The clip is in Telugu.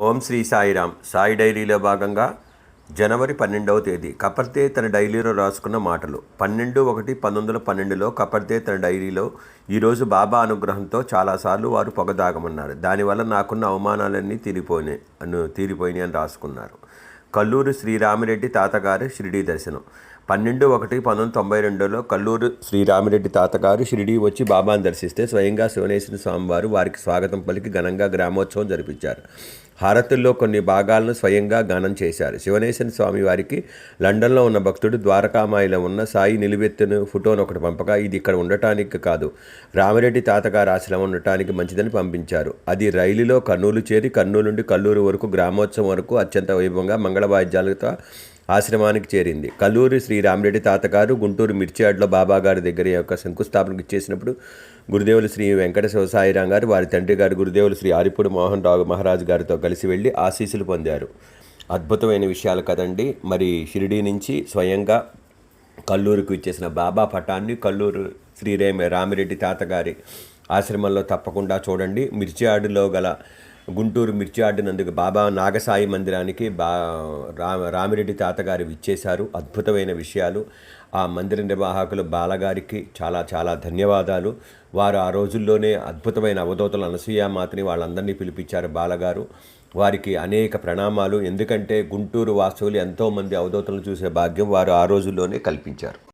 ఓం శ్రీ సాయిరామ్. సాయి డైరీలో భాగంగా జనవరి పన్నెండవ తేదీ. కపర్తే తన డైరీలో రాసుకున్న మాటలు. పన్నెండు ఒకటి పంతొమ్మిది వందల పన్నెండులో కపర్తే తన డైరీలో ఈరోజు బాబా అనుగ్రహంతో చాలాసార్లు వారు పొగదాగమన్నారు. దానివల్ల నాకున్న అవమానాలన్నీ తీరిపోయినాయి అను తీరిపోయినాయి అని రాసుకున్నారు. కల్లూరు శ్రీరామిరెడ్డి తాతగారి షిరిడీ దర్శనం. పన్నెండు ఒకటి పంతొమ్మిది తొంభై రెండులో కల్లూరు శ్రీరామిరెడ్డి తాతగారు షిరిడి వచ్చి బాబాను దర్శిస్తే స్వయంగా శివనేశ్వర స్వామివారు వారికి స్వాగతం పలికి ఘనంగా గ్రామోత్సవం జరిపించారు. హారతుల్లో కొన్ని భాగాలను స్వయంగా గానం చేశారు. శివనేశ్వర స్వామి వారికి లండన్లో ఉన్న భక్తుడు ద్వారకామాయిలో ఉన్న సాయి నిలువెత్తును ఫోటోను ఒకటి పంపగా ఇది ఇక్కడ ఉండటానికి కాదు. రామిరెడ్డి తాతగారు ఆశ్రమం ఉండటానికి మంచిదని పంపించారు. అది రైలులో కర్నూలు చేరి కర్నూలు నుండి కల్లూరు వరకు గ్రామోత్సవం వరకు అత్యంత వైభవంగా మంగళవాద్యాలతో ఆశ్రమానికి చేరింది. కల్లూరి శ్రీ రామిరెడ్డి తాతగారు గుంటూరు మిర్చియాడ్లో బాబాగారి దగ్గర యొక్క శంకుస్థాపనకు ఇచ్చేసినప్పుడు గురుదేవులు శ్రీ వెంకట శివసాయిరాం గారు వారి తండ్రి గారు గురుదేవులు శ్రీ ఆరిపూడి మోహన్ రావు మహారాజు గారితో కలిసి వెళ్ళి ఆశీస్సులు పొందారు. అద్భుతమైన విషయాలు కదండి. మరి షిరిడీ నుంచి స్వయంగా కల్లూరుకు ఇచ్చేసిన బాబా పటాన్ని కల్లూరు శ్రీరేమ రామిరెడ్డి తాతగారి ఆశ్రమంలో తప్పకుండా చూడండి. మిర్చియాడులో గల గుంటూరు మిర్చి ఆడినందుకు బాబా నాగసాయి మందిరానికి బా రా రామిరెడ్డి తాతగారు ఇచ్చేశారు అద్భుతమైన విషయాలు. ఆ మందిర నిర్వాహకులు బాలగారికి చాలా చాలా ధన్యవాదాలు. వారు ఆ రోజుల్లోనే అద్భుతమైన అవధూతలు అనసూయామాతని వాళ్ళందరినీ పిలిపించారు బాలగారు. వారికి అనేక ప్రణామాలు. ఎందుకంటే గుంటూరు వాసువులు ఎంతోమంది అవధూతలను చూసే భాగ్యం వారు ఆ రోజుల్లోనే కల్పించారు.